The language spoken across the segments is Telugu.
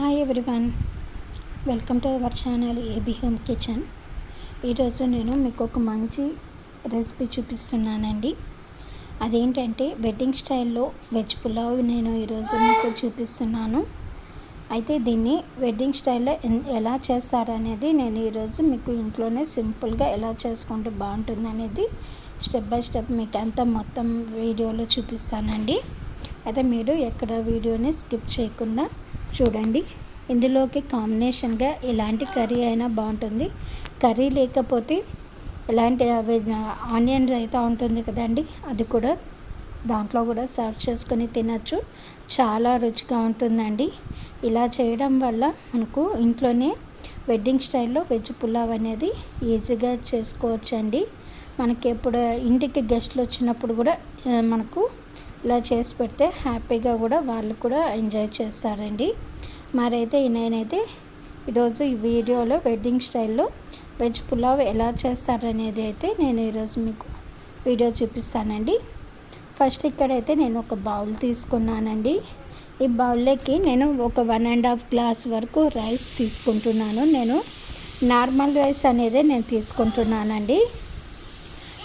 Hi everyone welcome to our channel A B home kitchen ఈరోజు నేను మీకు ఒక మంచి రెసిపీ చూపిస్తున్నానండి. అదేంటంటే వెడ్డింగ్ స్టైల్లో వెజ్ పులావ్ నేను ఈరోజు మీకు చూపిస్తున్నాను. అయితే దీన్ని వెడ్డింగ్ స్టైల్లో ఎన్- ఎలా చేస్తారనేది నేను ఈరోజు మీకు ఇంట్లోనే సింపుల్గా ఎలా చేసుకుంటే బాగుంటుంది అనేది స్టెప్ బై స్టెప్ మీకు అంతా మొత్తం వీడియోలో చూపిస్తానండి. అయితే మీరు ఎక్కడ వీడియోని స్కిప్ చేయకుండా చూడండి. ఇందులోకి కాంబినేషన్గా ఎలాంటి కర్రీ అయినా బాగుంటుంది. కర్రీ లేకపోతే ఎలాంటి ఆనియన్ రైతా ఉంటుంది కదండి. అది కూడా దాంట్లో కూడా సర్వ్ చేసుకొని తినచ్చు. చాలా రుచిగా ఉంటుందండి. ఇలా చేయడం వల్ల మనకు ఇంట్లోనే వెడ్డింగ్ స్టైల్లో వెజ్ పులావ్ అనేది ఈజీగా చేసుకోవచ్చండి. మనకి ఎప్పుడు ఇంటికి గెస్ట్లు వచ్చినప్పుడు కూడా మనకు ఇలా చేసి పెడితే హ్యాపీగా కూడా వాళ్ళు కూడా ఎంజాయ్ చేస్తారండి. మరైతే నేనైతే ఈరోజు ఈ వీడియోలో వెడ్డింగ్ స్టైల్లో వెజ్ పులావ్ ఎలా చేస్తారనేది అయితే నేను ఈరోజు మీకు వీడియో చూపిస్తానండి. ఫస్ట్ ఇక్కడైతే నేను ఒక బౌల్ తీసుకున్నానండి. ఈ బౌల్లోకి నేను ఒక వన్ అండ్ హాఫ్ గ్లాస్ వరకు రైస్ తీసుకుంటున్నాను. నేను నార్మల్ రైస్ అనేది నేను తీసుకుంటున్నానండి.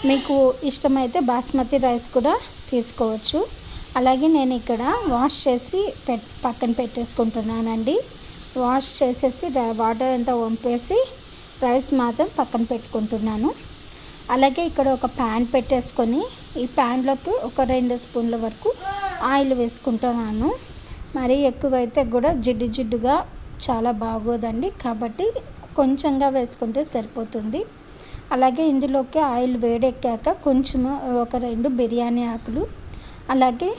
మీకు ఇష్టమైతే బాస్మతి రైస్ కూడా తీసుకోవచ్చు. అలాగే నేను ఇక్కడ వాష్ చేసి పెట్ పక్కన పెట్టేసుకుంటున్నానండి. వాష్ చేసేసి వాటర్ అంతా వంపేసి రైస్ మాత్రం పక్కన పెట్టుకుంటున్నాను. అలాగే ఇక్కడ ఒక ప్యాన్ పెట్టేసుకొని ఈ ప్యాన్లోకి ఒక రెండు స్పూన్ల వరకు ఆయిల్ వేసుకుంటున్నాను. మరీ ఎక్కువైతే కూడా జిడ్డు జిడ్డుగా చాలా బాగోదండి. కాబట్టి కొంచెంగా వేసుకుంటే సరిపోతుంది. అలాగే ఇందులోకి ఆయిల్ వేడెక్కాక కొంచెం ఒక రెండు బిర్యానీ ఆకులు అలాగే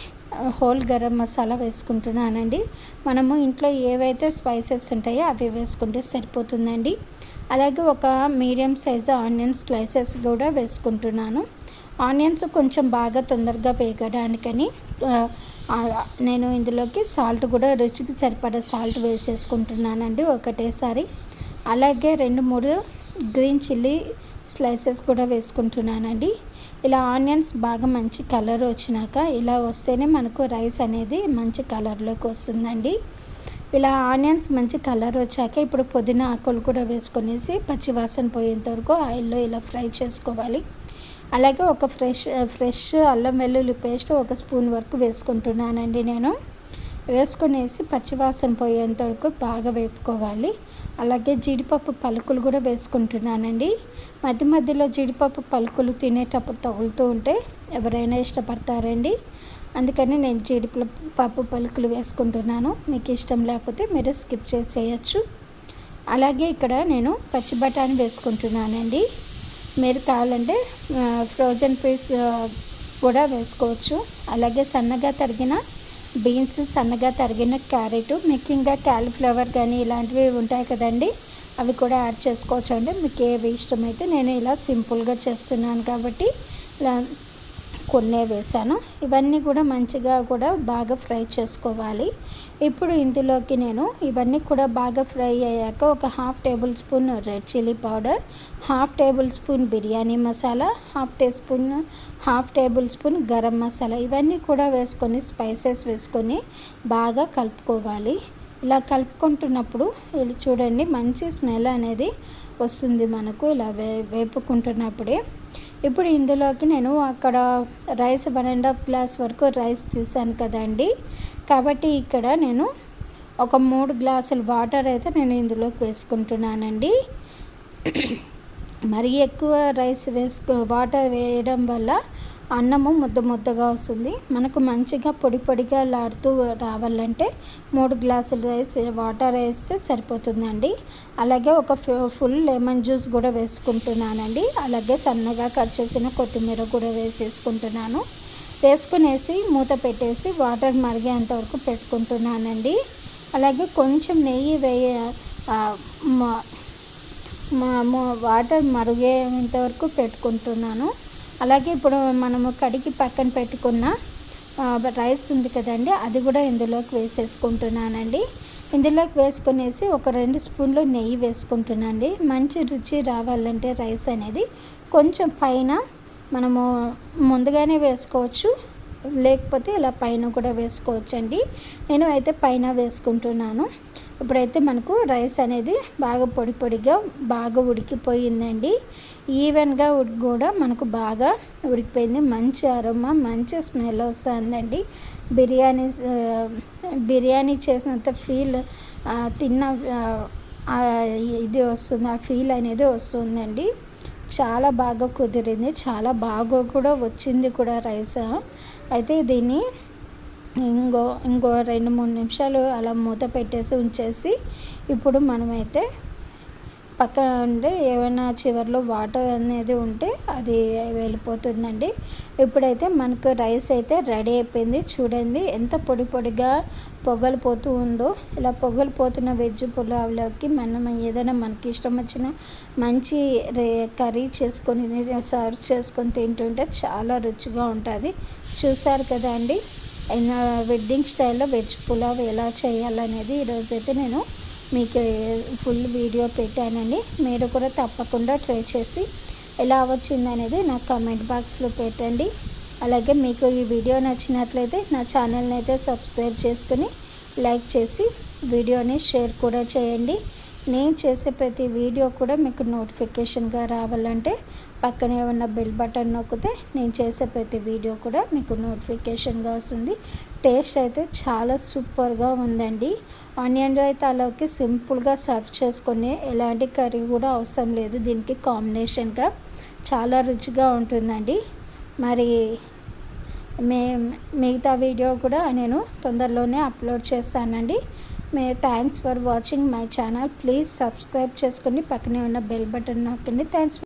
హోల్ గరం మసాలా వేసుకుంటున్నానండి. మనము ఇంట్లో ఏవైతే స్పైసెస్ ఉంటాయో అవి వేసుకుంటే సరిపోతుందండి. అలాగే ఒక మీడియం సైజు ఆనియన్ స్లైసెస్ కూడా వేసుకుంటున్నాను. ఆనియన్స్ కొంచెం బాగా తొందరగా వేగడానికని నేను ఇందులోకి సాల్ట్ కూడా రుచికి సరిపడా సాల్ట్ వేసేసుకుంటున్నానండి ఒకటేసారి. అలాగే రెండు మూడు గ్రీన్ చిల్లీ స్లైసెస్ కూడా వేసుకుంటున్నానండి. ఇలా ఆనియన్స్ బాగా మంచి కలర్ వచ్చినాక ఇలా వస్తేనే మనకు రైస్ అనేది మంచి కలర్లోకి వస్తుందండి. ఇలా ఆనియన్స్ మంచి కలర్ వచ్చాక ఇప్పుడు పుదీనా ఆకులు కూడా వేసుకొనేసి పచ్చివాసన పోయేంత వరకు ఆయిల్లో ఇలా ఫ్రై చేసుకోవాలి. అలాగే ఒక ఫ్రెష్ ఫ్రెష్ అల్లం వెల్లుల్లి పేస్ట్ ఒక స్పూన్ వరకు వేసుకుంటున్నానండి నేను. వేసుకునేసి పచ్చివాసన పోయేంత వరకు బాగా వేపుకోవాలి. అలాగే జీడిపప్పు పలుకులు కూడా వేసుకుంటున్నానండి. మధ్య మధ్యలో జీడిపప్పు పలుకులు తినేటప్పుడు తగులుతూ ఉంటే ఎవరైనా ఇష్టపడతారండి. అందుకని నేను జీడిపప్పు పలుకులు వేసుకుంటున్నాను. మీకు ఇష్టం లేకపోతే మీరు స్కిప్ చేసేయచ్చు. అలాగే ఇక్కడ నేను పచ్చి బఠానీ వేసుకుంటున్నానండి. మీరు కావాలంటే ఫ్రోజన్ పీస్ కూడా వేసుకోవచ్చు. అలాగే సన్నగా తరిగిన బీన్స్ సన్నగా తరిగిన క్యారెట్ ముఖ్యంగా క్యాలీఫ్లవర్ కానీ ఇలాంటివి ఉంటాయి కదండి. అవి కూడా యాడ్ చేసుకోవచ్చు అండి మీకు ఏవి ఇష్టమైతే నేను ఇలా సింపుల్గా చేస్తున్నాను కాబట్టి ఇలా కొన్నే వేసాను ఇవన్నీ కూడా మంచిగా కూడా బాగా ఫ్రై చేసుకోవాలి. ఇప్పుడు ఇందులోకి నేను ఇవన్నీ కూడా బాగా ఫ్రై అయ్యాక ఒక half tablespoon red chilli powder half tablespoon biryani masala half teaspoon half tablespoon garam masala ఇవన్నీ కూడా వేసుకొని స్పైసెస్ వేసుకొని బాగా కలుపుకోవాలి. ఇలా కలుపుకుంటున్నప్పుడు ఇలా చూడండి మంచి స్మెల్ అనేది వస్తుంది మనకు. ఇలా వే వేపుకుంటున్నప్పుడే ఇప్పుడు ఇందులోకి నేను అక్కడ rice one and half glass వరకు రైస్ తీసాను కదండి. కాబట్టి ఇక్కడ నేను ఒక మూడు గ్లాసులు వాటర్ అయితే నేను ఇందులోకి వేసుకుంటున్నానండి. మరీ ఎక్కువ రైస్ వేసుకో వాటర్ వేయడం వల్ల అన్నము ముద్ద ముద్దగా వస్తుంది. మనకు మంచిగా పొడి పొడిగా లాడుతూ రావాలంటే మూడు గ్లాసులు రైస్ వాటర్ వేస్తే సరిపోతుందండి. అలాగే ఒక ఫు- ఫుల్ లెమన్ జ్యూస్ కూడా వేసుకుంటున్నానండి. అలాగే సన్నగా కట్ చేసిన కొత్తిమీర కూడా వేసేసుకుంటున్నాను. వేసుకునేసి మూత పెట్టేసి వాటర్ మరిగేంత వరకు పెట్టుకుంటున్నానండి. అలాగే కొంచెం నెయ్యి వేయ మా- మా వాటర్ మరుగేంత వరకు పెట్టుకుంటున్నాను. అలాగే ఇప్పుడు మనము కడిగి పక్కన పెట్టుకున్న రైస్ ఉంది కదండి అది కూడా ఇందులోకి వేసేసుకుంటున్నానండి. ఇందులోకి వేసుకునేసి ఒక రెండు స్పూన్లు నెయ్యి వేసుకుంటున్నానండి. మంచి రుచి రావాలంటే రైస్ అనేది కొంచెం పైన మనము ముందుగానే వేసుకోవచ్చు లేకపోతే ఇలా పైన కూడా వేసుకోవచ్చండి. నేను అయితే పైన వేసుకుంటున్నాను. ఇప్పుడైతే మనకు రైస్ అనేది బాగా పొడి పొడిగా బాగా ఉడికిపోయిందండి. ఈవెన్గా కూడా మనకు బాగా ఉడికిపోయింది. మంచి అరోమా మంచి స్మెల్ వస్తుందండి. బిర్యానీ బిర్యానీ చేసినంత ఫీల్ తిన్న ఇది వస్తుంది ఆ ఫీల్ అనేది వస్తుందండి. చాలా బాగా కుదిరింది. చాలా బాగా కూడా వచ్చింది కూడా రైస్. అయితే దీన్ని ఇంకో ఇంకో రెండు మూడు నిమిషాలు అలా మూత పెట్టేసి ఉంచేసి ఇప్పుడు మనమైతే పక్కన ఉండి ఏమైనా చివరిలో వాటర్ అనేది ఉంటే అది వెళ్ళిపోతుందండి. ఇప్పుడైతే మనకు రైస్ అయితే రెడీ అయిపోయింది. చూడండి ఎంత పొడి పొడిగా పొగలు పోతూ ఉందో. ఇలా పొగలు పోతున్న వెజ్ పులావ్లోకి మనం ఏదైనా మనకి ఇష్టం వచ్చిన మంచి కర్రీ చేసుకొని సర్వ్ చేసుకొని తింటుంటే చాలా రుచిగా ఉంటుంది. చూసారు కదా అండి? వెడ్డింగ్ స్టైల్లో వెజ్ పులావ్ ఎలా చేయాలనేది ఈరోజైతే నేను మీకు ఫుల్ వీడియో పెట్టానండి. మీరు కూడా తప్పకుండా ట్రై చేసి ఎలా వచ్చిందనేది నా కామెంట్ బాక్స్లో పెట్టండి. అలాగే మీకు ఈ వీడియో నచ్చినట్లయితే నా ఛానల్ని అయితే సబ్స్క్రైబ్ చేసుకుని లైక్ చేసి వీడియోని షేర్ కూడా చేయండి. నేను చేసే ప్రతి వీడియో కూడా మీకు నోటిఫికేషన్గా రావాలంటే పక్కనే ఉన్న బెల్ బటన్ నొక్కితే నేను చేసే ప్రతి వీడియో కూడా మీకు నోటిఫికేషన్గా వస్తుంది. టేస్ట్ అయితే చాలా సూపర్గా ఉందండి. ఆనియన్ రైతాలోకి సింపుల్గా సర్వ్ చేసుకొని ఎలాంటి కర్రీ కూడా అవసరం లేదు. దీనికి కాంబినేషన్గా చాలా రుచిగా ఉంటుందండి. మరి మే మిగతా వీడియో కూడా నేను తొందరలోనే అప్లోడ్ చేస్తానండి. మే thanks for watching my channel please subscribe చేసుకుని పక్కనే ఉన్న బెల్ బటన్ నొక్కండి. థ్యాంక్స్